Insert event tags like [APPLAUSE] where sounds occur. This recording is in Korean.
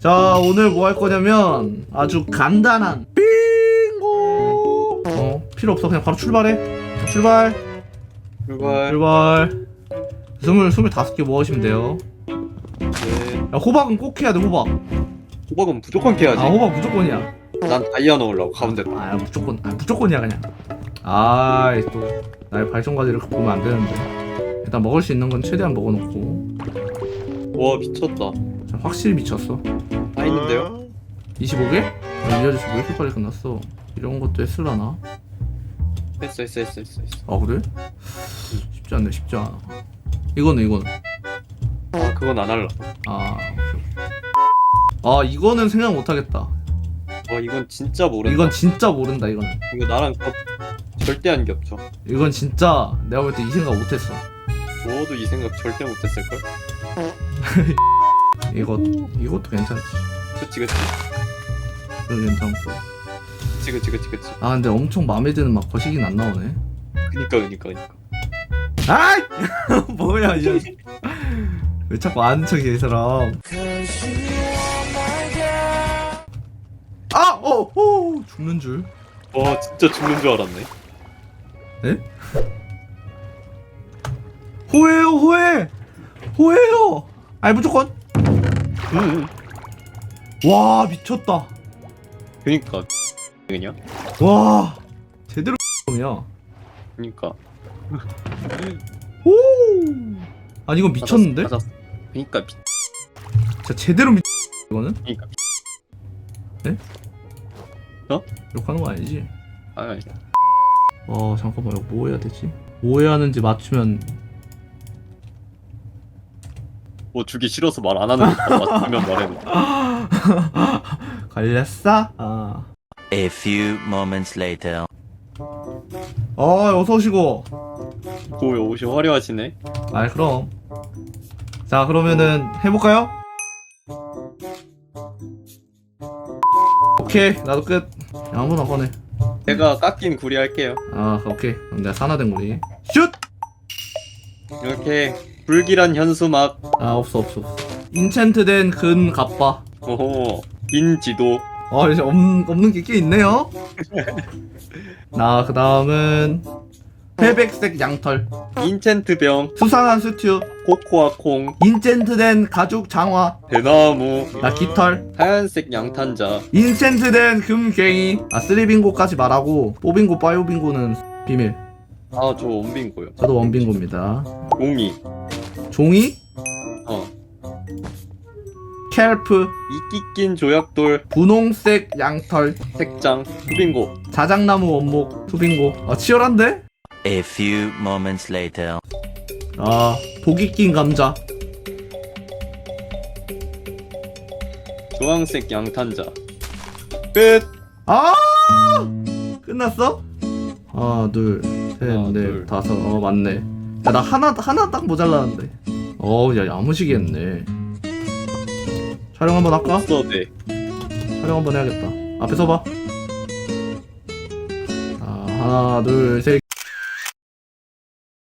자 오늘 뭐 할 거냐면 아주 간단한 빙고! 어 필요 없어. 그냥 바로 출발해. 자, 출발. 출발. 출발. 스물 스물다섯 개 모으시면 돼요. 네. 야 호박은 꼭 해야 돼 호박. 호박은 무조건 캐야지. 아 호박 무조건이야. 난 다이아 넣으려고 가운데. 아 무조건 아 무조건이야 그냥. 아이 또 나의 이렇게 보면 안 되는데. 일단 먹을 수 있는 건 최대한 먹어놓고. 와 미쳤다. 자, 확실히 미쳤어 다 있는데요? 25개? 아, 이 아저씨 왜 이렇게 빨리 끝났어 이런 것도 했을라나? 했어 했어 했어 했어. 했어. 아 그래? 쉽지 않네 쉽지 않아 이거는 이거는 아 그건 안 할라. 아아 이거는 생각 못하겠다 와 이건 진짜 모른다. 이건 진짜 모른다 이거는 이거 나랑 겹 절대 안 겹쳐. 이건 진짜 내가 볼 때 이 생각 못했어 저도 이 생각 절대 못했을 걸. [LAUGHS] 이거 이것도 괜찮지 그치 그치 이거 괜찮고 그치 그치 그치 그치. 아 근데 엄청 마음에 드는 막 거시기는 안 나오네 그니까 그니까 그니까. 아이 [LAUGHS] 뭐야 이 자식 왜 자꾸 아는 척이야 이 사람 아! 어! 어! 죽는 줄 와 진짜 죽는 줄 알았네. 호해요 호해 호해요 아니 무조건 응. 와 미쳤다 그니까 그냥. 와 제대로 이야 그니까. 오 아니 이건 미쳤는데? 맞았어. 그니까 미. 진짜 제대로 미 이거는? 그니까. 욕하는 거 아니지? 아 아니. 어 잠깐만 이거 뭐 해야 되지? 뭐 해야 하는지 맞추면 뭐 주기 싫어서 말 안 하는 거 맞으면 말해도. [LAUGHS] 걸렸어? 아 A few moments later. 어, 어서 오시고 오 옷이 화려하시네. 아 그럼 자 그러면은 해볼까요? 오케이 나도 끝 야, 아무나 꺼내 제가 깎인 구리 할게요. 아 오케이 내가 산화된 거리 슛! 이렇게 불길한 현수막. 아 없어 없어 없어 인챈트된 근 갑바 오호. 빈 지도. 어 이제 없, 없는 게 꽤 있네요 [LAUGHS] 나 그 다음은 회백색 양털 인챈트 병. 수상한 스튜 코코아 콩. 인챈트된 가죽 장화 대나무. 나 깃털 하얀색 양탄자. 인챈트된 금괭이 아 쓰리빙고까지 말하고 뽀빙고 빠요빙고는 비밀 아 저 원빈고요. 저도 원빙고입니다 공이. 종이 어. 캘프 이끼 낀 조약돌. 분홍색 양털 색장. 수빈고. 자작나무 원목 투빙고 아 치열한데? A few moments later. 아 독이 낀 감자 주황색 양탄자. 끝. 아 끝났어? 하나 하나, 둘 셋넷 둘. 다섯. 어 맞네. 야 나 하나 하나 딱 모자라는데. 어야 야무지게 했네. 촬영 한번 할까? 없어 돼. 촬영 한번 해야겠다. 앞에 서봐. 아 하나 둘셋